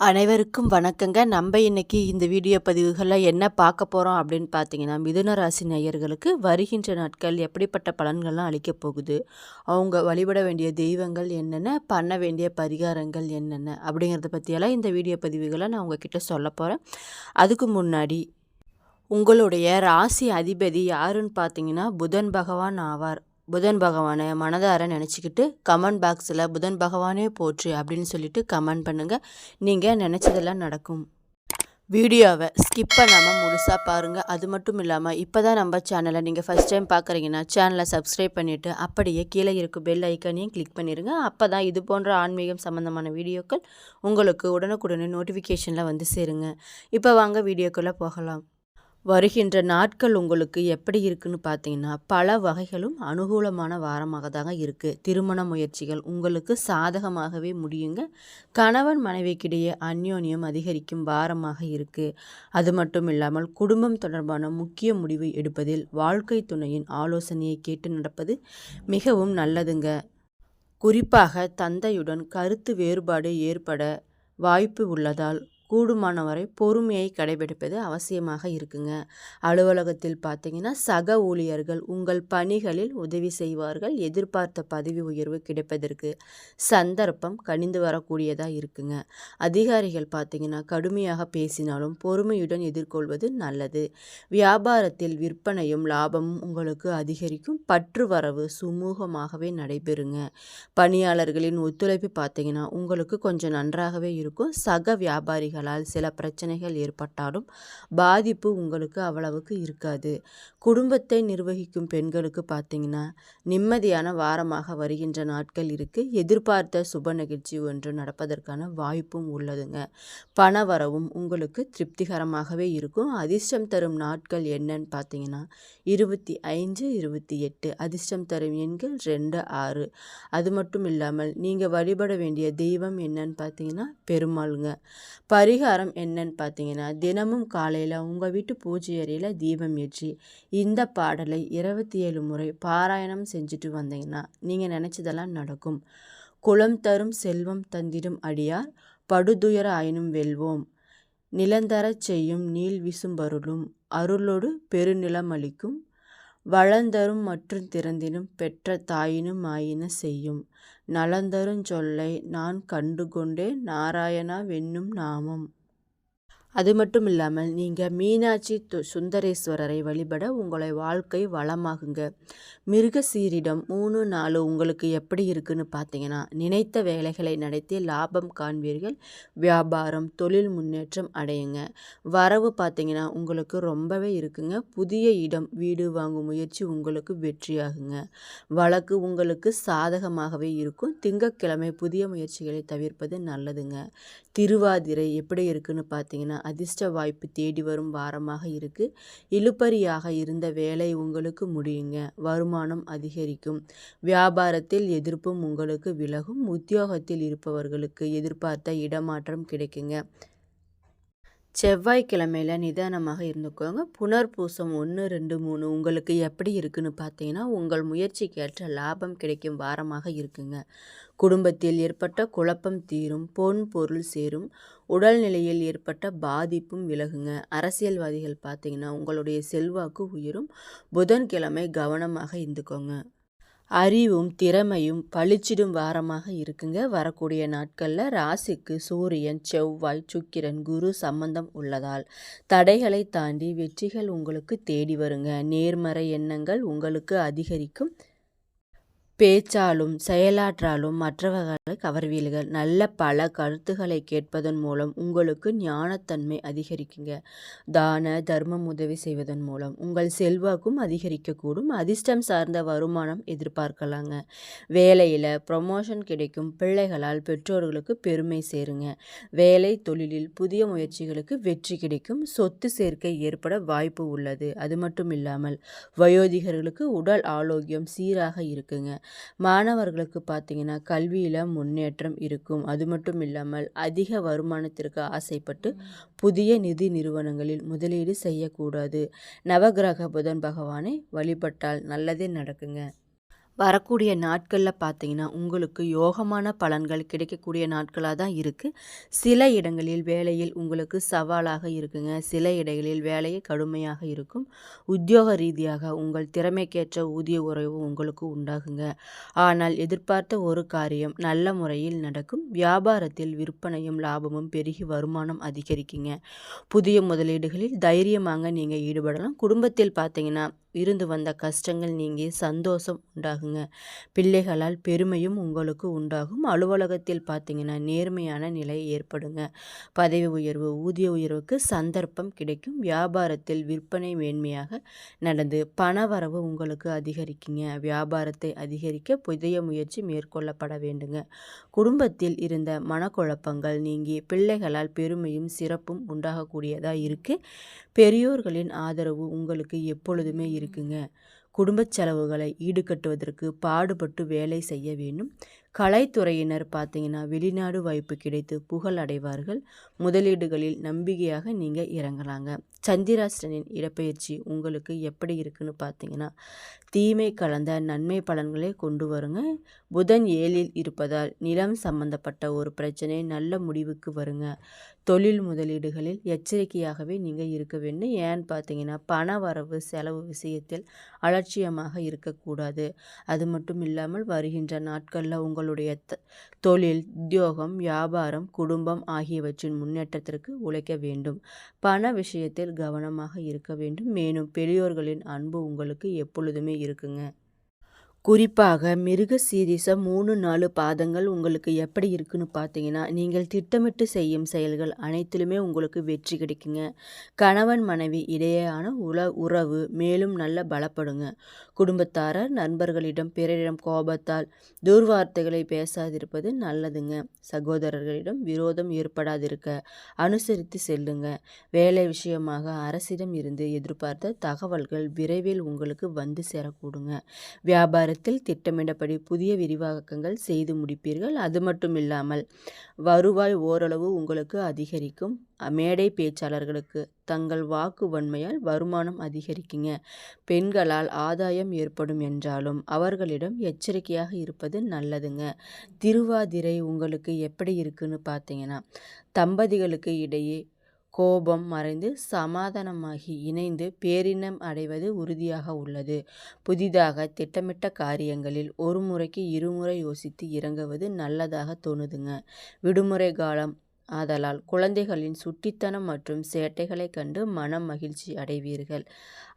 அனைவருக்கும் வணக்கங்க. நம்ம இன்னைக்கு இந்த வீடியோ பதிவுகளில் என்ன பார்க்க போகிறோம் அப்படின்னு பார்த்தீங்கன்னா மிதுன ராசி நேயர்களுக்கு வருகின்ற நாட்கள் எப்படிப்பட்ட பலன்கள்லாம் அளிக்கப் போகுது? அவங்க வழிபட வேண்டிய தெய்வங்கள் என்னென்ன? பண்ண வேண்டிய பரிகாரங்கள் என்னென்ன? அப்படிங்கிறத பற்றியெல்லாம் இந்த வீடியோ பதிவுகளை நான் உங்ககிட்ட சொல்ல போகிறேன் அதுக்கு முன்னாடி உங்களுடைய ராசி அதிபதி யாருன்னு பார்த்தீங்கன்னா புதன் பகவான் ஆவார். புதன் பகவானை மனதார நினச்சிக்கிட்டு கமெண்ட் பாக்ஸில் புதன் பகவானே போற்று அப்படின்னு சொல்லிட்டு கமெண்ட் பண்ணுங்கள் நீங்கள் நினச்சதெல்லாம் நடக்கும். வீடியோவை ஸ்கிப் பண்ணாமல் முழுசாக பாருங்கள் அது மட்டும் இல்லாமல் இப்போ தான் நம்ம சேனலை நீங்கள் ஃபஸ்ட் டைம் பார்க்குறீங்கன்னா சேனலை சப்ஸ்கிரைப் பண்ணிவிட்டு அப்படியே கீழே இருக்க பெல் ஐக்கானையும் கிளிக் பண்ணிடுங்க அப்போ தான் இது போன்ற ஆன்மீகம் சம்மந்தமான வீடியோக்கள் உங்களுக்கு உடனுக்குடனே நோட்டிஃபிகேஷனில் வந்து சேருங்க. இப்போ வாங்க வீடியோக்குள்ளே போகலாம். வருகின்ற நாட்கள் உங்களுக்கு எப்படி இருக்குன்னு பார்த்தீங்கன்னா பல வகைகளும் அனுகூலமான வாரமாக தாங்க இருக்குது திருமண முயற்சிகள் உங்களுக்கு சாதகமாகவே முடியுங்க. கணவன் மனைவிக்கிடையே அந்யோன்யம் அதிகரிக்கும் வாரமாக இருக்குது அது மட்டும் இல்லாமல் குடும்பம் தொடர்பான முக்கிய முடிவு எடுப்பதில் வாழ்க்கை துணையின் ஆலோசனையை கேட்டு நடப்பது மிகவும் நல்லதுங்க. குறிப்பாக தந்தையுடன் கருத்து வேறுபாடு ஏற்பட வாய்ப்பு உள்ளதால் கூடுமானவரை பொறுமையை கடைபிடிப்பது அவசியமாக இருக்குங்க. அலுவலகத்தில் பார்த்தீங்கன்னா சக ஊழியர்கள் உங்கள் பணிகளில் உதவி செய்வார்கள். எதிர்பார்த்த பதவி உயர்வு கிடைப்பதற்கு சந்தர்ப்பம் கணிந்து வரக்கூடியதாக இருக்குங்க. அதிகாரிகள் பார்த்தீங்கன்னா கடுமையாக பேசினாலும் பொறுமையுடன் எதிர்கொள்வது நல்லது. வியாபாரத்தில் விற்பனையும் லாபமும் உங்களுக்கு அதிகரிக்கும். பற்று வரவு சுமூகமாகவே நடைபெறுங்க. பணியாளர்களின் ஒத்துழைப்பு பார்த்தீங்கன்னா உங்களுக்கு கொஞ்சம் நன்றாகவே இருக்கும். சக வியாபாரிகள் பிரச்சனைகளால் சில பிரச்சனைகள் ஏற்பட்டாலும் பாதிப்பு உங்களுக்கு அவ்வளவுக்கு இருக்காது. குடும்பத்தை நிர்வகிக்கும் பெண்களுக்கு பார்த்தீங்கன்னா நிம்மதியான வாரமாக வருகின்ற நாட்கள் இருக்குது எதிர்பார்த்த சுப நிகழ்ச்சி ஒன்று நடப்பதற்கான வாய்ப்பும் உள்ளதுங்க. பண வரவும் உங்களுக்கு திருப்திகரமாகவே இருக்கும். அதிர்ஷ்டம் தரும் நாட்கள் என்னன்னு பார்த்தீங்கன்னா இருபத்தி ஐந்து இருபத்தி எட்டு. அதிர்ஷ்டம் தரும் எண்கள் ரெண்டு ஆறு. அது மட்டும் இல்லாமல் நீங்கள் வழிபட வேண்டிய தெய்வம் என்னன்னு பார்த்தீங்கன்னா பெருமாளுங்க. பரிகாரம் என்னன்னு பார்த்தீங்கன்னா தினமும் காலையில் உங்கள் வீட்டு பூஜை அறையில் தீபம் ஏற்றி இந்த பாடலை இருபத்தி ஏழு முறை பாராயணம் செஞ்சுட்டு வந்தீங்கன்னா நீங்கள் நினச்சதெல்லாம் நடக்கும். குளம் தரும் செல்வம் தந்திடும் அடியார் படுதுயர ஆயினும் வெல்வோம். நிலந்தரச் செய்யும் நீள் விசும்பருளும் அருளோடு பெருநிலம் வளர்ந்தரும் வளந்தரும் மற்றும் திறந்தினும் பெற்ற தாயினும் ஆயின செய்யும். நலந்தருஞ் சொல்லை நான் கண்டுகொண்டேன் நாராயணா வென்னும் நாமம். அது மட்டும் இல்லாமல் நீங்கள் மீனாட்சி சுந்தரேஸ்வரரை வழிபட உங்களை வாழ்க்கை வளமாகுங்க. மிருக சீரிடம் மூணு நாலு உங்களுக்கு எப்படி இருக்குன்னு பார்த்தீங்கன்னா நினைத்த வேலைகளை நடத்தி லாபம் காண்பீர்கள். வியாபாரம் தொழில் முன்னேற்றம் அடையுங்க. வரவு பார்த்தீங்கன்னா உங்களுக்கு ரொம்பவே இருக்குங்க. புதிய இடம் வீடு வாங்கும் முயற்சி உங்களுக்கு வெற்றியாகுங்க. வழக்கு உங்களுக்கு சாதகமாகவே இருக்கும். திங்கக்கிழமை புதிய முயற்சிகளை தவிர்ப்பது நல்லதுங்க. திருவாதிரை எப்படி இருக்குன்னு பார்த்தீங்கன்னா அதிர்ஷ்ட வாய்ப்பு தேடி வரும் வாரமாக இருக்குது இழுப்பறியாக இருந்த வேலை உங்களுக்கு முடியுங்க. வருமானம் அதிகரிக்கும். வியாபாரத்தில் எதிர்ப்பும் உங்களுக்கு விலகும். உத்தியோகத்தில் இருப்பவர்களுக்கு எதிர்பார்த்த இடமாற்றம் கிடைக்குங்க. செவ்வாய்க்கிழமையில் நிதானமாக இருந்துக்கோங்க. புனர்பூசம் ஒன்று ரெண்டு மூணு உங்களுக்கு எப்படி இருக்குன்னு பார்த்தீங்கன்னா உங்கள் முயற்சிக்கேற்ற லாபம் கிடைக்கும் வாரமாக இருக்குங்க. குடும்பத்தில் ஏற்பட்ட குழப்பம் தீரும் பொன் பொருள் சேரும் உடல்நிலையில் ஏற்பட்ட பாதிப்பும் விலகுங்க. அரசியல்வாதிகள் பார்த்தீங்கன்னா உங்களுடைய செல்வாக்கு உயரும். புதன்கிழமை கவனமாக இருந்துக்கோங்க. அறிவும் திறமையும் பளிச்சிடும் வாரமாக இருக்குங்க. வரக்கூடிய நாட்களில் ராசிக்கு சூரியன் செவ்வாய் சுக்கிரன் குரு சம்பந்தம் உள்ளதால் தடைகளை தாண்டி வெற்றிகள் உங்களுக்கு தேடி வருங்க. நேர்மறை எண்ணங்கள் உங்களுக்கு அதிகரிக்கும். பேச்சாலும் செயலாற்றாலும் மற்றவர்களை கவர்வீர்கள். நல்ல பல கருத்துக்களை கேட்பதன் மூலம் உங்களுக்கு ஞானத்தன்மை அதிகரிக்குங்க. தான தர்மம் உதவி செய்வதன் மூலம் உங்கள் செல்வாக்கும் அதிகரிக்கக்கூடும். அதிர்ஷ்டம் சார்ந்த வருமானம் எதிர்பார்க்கலாங்க. வேலையில் ப்ரொமோஷன் கிடைக்கும். பிள்ளைகளால் பெற்றோர்களுக்கு பெருமை சேருங்க. வேலை தொழிலில் புதிய முயற்சிகளுக்கு வெற்றி கிடைக்கும். சொத்து சேர்க்கை ஏற்பட வாய்ப்பு உள்ளது. அது மட்டும் இல்லாமல் வயோதிகர்களுக்கு உடல் ஆரோக்கியம் சீராக இருக்குங்க. மாணவர்களுக்கு பார்த்தீங்கன்னா கல்வியில் முன்னேற்றம் இருக்கும். அது மட்டும் இல்லாமல் அதிக வருமானத்திற்கு ஆசைப்பட்டு புதிய நிதி நிறுவனங்களில் முதலீடு செய்யக்கூடாது. நவகிரக புதன் பகவானை வழிபட்டால் நல்லதே நடக்குங்க. வரக்கூடிய நாட்களில் பார்த்தீங்கன்னா உங்களுக்கு யோகமான பலன்கள் கிடைக்கக்கூடிய நாட்களாக தான் இருக்குது சில இடங்களில் வேலையில் உங்களுக்கு சவாலாக இருக்குங்க. சில இடங்களில் வேலையை கடுமையாக இருக்கும். உத்தியோக ரீதியாக உங்கள் திறமைக்கேற்ற ஊதிய உறவு உங்களுக்கு உண்டாகுங்க. ஆனால் எதிர்பார்த்த ஒரு காரியம் நல்ல முறையில் நடக்கும். வியாபாரத்தில் விற்பனையும் லாபமும் பெருகி வருமானம் அதிகரிக்குங்க. புதிய முதலீடுகளில் தைரியமாக நீங்கள் ஈடுபடலாம். குடும்பத்தில் பார்த்தீங்கன்னா இருந்து வந்த கஷ்டங்கள் நீங்கி சந்தோஷம் உண்டாகுங்க. பிள்ளைகளால் பெருமையும் உங்களுக்கு உண்டாகும். அலுவலகத்தில் பார்த்தீங்கன்னா நேர்மையான நிலை ஏற்படுங்க. பதவி உயர்வு ஊதிய உயர்வுக்கு சந்தர்ப்பம் கிடைக்கும். வியாபாரத்தில் விற்பனை மேன்மையாக நடந்து பணவரவு உங்களுக்கு அதிகரிக்குங்க. வியாபாரத்தை அதிகரிக்க புதிய முயற்சி மேற்கொள்ளப்பட வேண்டுங்க. குடும்பத்தில் இருந்த மனக்குழப்பங்கள் நீங்கி பிள்ளைகளால் பெருமையும் சிறப்பும் உண்டாகக்கூடியதாக இருக்குது பெரியோர்களின் ஆதரவு உங்களுக்கு எப்பொழுதுமே இருக்குங்க. குடும்ப செலவுகளை ஈடுகட்டுவதற்கு பாடுபட்டு வேலை செய்ய வேண்டும். கலைத்துறையினர் பார்த்தீங்கன்னா வெளிநாடு வாய்ப்பு கிடைத்து புகழ் அடைவார்கள். முதலீடுகளில் நம்பிக்கையாக நீங்கள் இறங்கலாங்க. சந்திராஷ்டனின் இடப்பெயர்ச்சி உங்களுக்கு எப்படி இருக்குன்னு பார்த்தீங்கன்னா தீமை கலந்த நன்மை பலன்களை கொண்டு வருங்க. புதன் ஏழில் இருப்பதால் நிலம் சம்பந்தப்பட்ட ஒரு பிரச்சனை நல்ல முடிவுக்கு வருங்க. தொழில் முதலீடுகளில் எச்சரிக்கையாகவே நீங்கள் இருக்க வேண்டும். ஏன்னு பார்த்தீங்கன்னா பண வரவு செலவு விஷயத்தில் அலட்சியமாக இருக்கக்கூடாது. அது மட்டும் இல்லாமல் வருகின்ற நாட்களில் உங்களுடைய தொழில் உத்தியோகம் வியாபாரம் குடும்பம் ஆகியவற்றின் முன்னேற்றத்திற்கு உழைக்க வேண்டும். பண விஷயத்தில் கவனமாக இருக்க வேண்டும். மேலும் பெரியோர்களின் அன்பு உங்களுக்கு எப்பொழுதுமே இருக்குங்க. குறிப்பாக மிருக சீரிச மூணு நாலு பாதங்கள் உங்களுக்கு எப்படி இருக்குன்னு பார்த்தீங்கன்னா நீங்கள் திட்டமிட்டு செய்யும் செயல்கள் அனைத்திலுமே உங்களுக்கு வெற்றி கிடைக்குங்க. கணவன் மனைவி இடையேயான உல உறவு மேலும் நல்ல பலப்படுங்க. குடும்பத்தாரர் நண்பர்களிடம் பிறரிடம் கோபத்தால் துர்வார்த்தைகளை பேசாதிருப்பது நல்லதுங்க. சகோதரர்களிடம் விரோதம் ஏற்படாதிருக்க அனுசரித்து செல்லுங்க. வேலை விஷயமாக அரசிடம் இருந்து எதிர்பார்த்த தகவல்கள் விரைவில் உங்களுக்கு வந்து சேரக்கூடுங்க. வியாபாரத்தில் திட்டமிடப்படி புதிய விரிவாக்கங்கள் செய்து முடிப்பீர்கள். அது மட்டும் இல்லாமல் வருவாய் ஓரளவு உங்களுக்கு அதிகரிக்கும். மேடை பேச்சாளர்களுக்கு தங்கள் வாக்கு வன்மையால் வருமானம் அதிகரிக்குங்க. பெண்களால் ஆதாயம் ஏற்படும் என்றாலும் அவர்களிடம் எச்சரிக்கையாக இருப்பது நல்லதுங்க. திருவாதிரை உங்களுக்கு எப்படி இருக்குன்னு பார்த்தீங்கன்னா தம்பதிகளுக்கு இடையே கோபம் மறைந்து சமாதானமாகி இணைந்து பேரினம் அடைவது உறுதியாக உள்ளது. புதிதாக திட்டமிட்ட காரியங்களில் ஒரு முறைக்கு இருமுறை யோசித்து இறங்குவது நல்லதாக தோணுதுங்க. விடுமுறை காலம் ஆதலால் குழந்தைகளின் சுட்டித்தனம் மற்றும் சேட்டைகளைக் கண்டு மனம் மகிழ்ச்சி அடைவீர்கள்.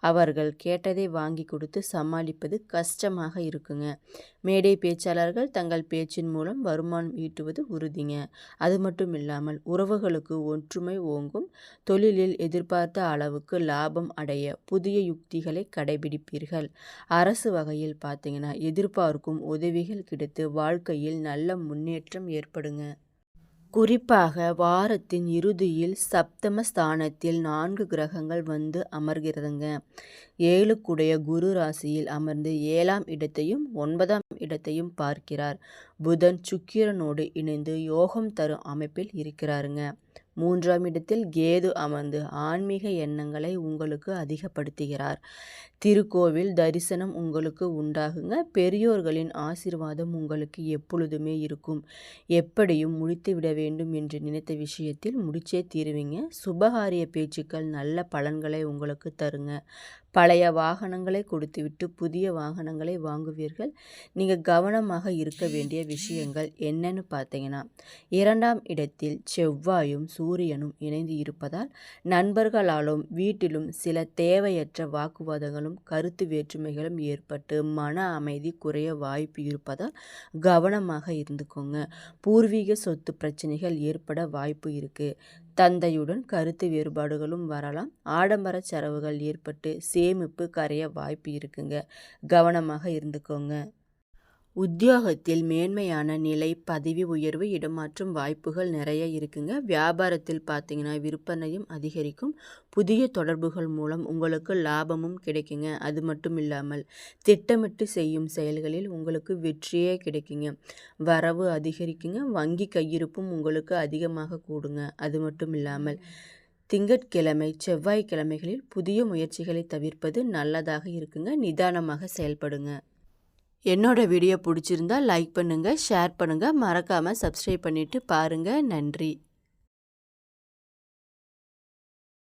அவர்கள் கேட்டதை வாங்கி கொடுத்து சமாளிப்பது கஷ்டமாக இருக்குங்க. மேடை பேச்சாளர்கள் தங்கள் பேச்சின் மூலம் வருமானம் ஈட்டுவது உறுதிங்க. அது மட்டும் இல்லாமல் உறவுகளுக்கு ஒற்றுமை ஓங்கும் தொழிலில் எதிர்பார்த்த அளவுக்கு லாபம் அடைய புதிய யுக்திகளை கடைபிடிப்பீர்கள். அரசு வகையில் பார்த்தீங்கன்னா எதிர்பார்க்கும் உதவிகள் கிடைத்து வாழ்க்கையில் நல்ல முன்னேற்றம் ஏற்படுங்க. குறிப்பாக வாரத்தின் இறுதியில் சப்தம ஸ்தானத்தில் நான்கு கிரகங்கள் வந்து அமர்கிறதுங்க. ஏழுக்குடைய குரு ராசியில் அமர்ந்து ஏழாம் இடத்தையும் ஒன்பதாம் இடத்தையும் பார்க்கிறார். புதன் சுக்கிரனோடு இணைந்து யோகம் தரும் அமைப்பில் இருக்கிறாருங்க. மூன்றாம் இடத்தில் கேது அமர்ந்து ஆன்மீக எண்ணங்களை உங்களுக்கு அதிகப்படுத்துகிறார். திருக்கோவில் தரிசனம் உங்களுக்கு உண்டாகுங்க. பெரியோர்களின் ஆசிர்வாதம் உங்களுக்கு எப்பொழுதுமே இருக்கும். எப்படியும் முடித்து விட வேண்டும் என்று நினைத்த விஷயத்தில் முடிச்சே தீருவீங்க. சுபகாரிய பேச்சுக்கள் நல்ல பலன்களை உங்களுக்கு தருங்க. பழைய வாகனங்களை கொடுத்துவிட்டு புதிய வாகனங்களை வாங்குவீர்கள். நீங்கள் கவனமாக இருக்க வேண்டிய விஷயங்கள் என்னன்னு பார்த்தீங்கன்னா இரண்டாம் இடத்தில் செவ்வாயும் சூரியனும் இணைந்து இருப்பதால் நண்பர்களாலும் வீட்டிலும் சில தேவையற்ற வாக்குவாதங்களும் கருத்து வேற்றுமைகளும் ஏற்பட்டு மன அமைதி குறைய வாய்ப்பு இருப்பதால் கவனமாக இருந்துக்கோங்க. பூர்வீக சொத்து பிரச்சனைகள் ஏற்பட வாய்ப்பு இருக்குது தந்தையுடன் கருத்து வேறுபாடுகளும் வரலாம். ஆடம்பர செலவுகள் ஏற்பட்டு சேமிப்பு கரைய வாய்ப்பு இருக்குங்க. கவனமாக இருந்துக்கோங்க. உத்தியோகத்தில் மேன்மையான நிலை பதவி உயர்வு இடமாற்றும் வாய்ப்புகள் நிறைய இருக்குங்க. வியாபாரத்தில் பார்த்தீங்கன்னா விற்பனையும் அதிகரிக்கும். புதிய தொடர்புகள் மூலம் உங்களுக்கு லாபமும் கிடைக்குங்க. அது மட்டும் இல்லாமல் திட்டமிட்டு செய்யும் செயல்களில் உங்களுக்கு வெற்றியே கிடைக்குங்க. வரவு அதிகரிக்குங்க. வங்கி கையிருப்பும் உங்களுக்கு அதிகமாக கூடுங்க. அது மட்டும் இல்லாமல் திங்கட்கிழமை செவ்வாய்க்கிழமைகளில் புதிய முயற்சிகளை தவிர்ப்பது நல்லதாக இருக்குங்க. நிதானமாக செயல்படுங்க. என்னோட வீடியோ பிடிச்சிருந்தா லைக் பண்ணுங்கள் ஷேர் பண்ணுங்கள் மறக்காமல் சப்ஸ்கிரைப் பண்ணிவிட்டு பாருங்கள் நன்றி.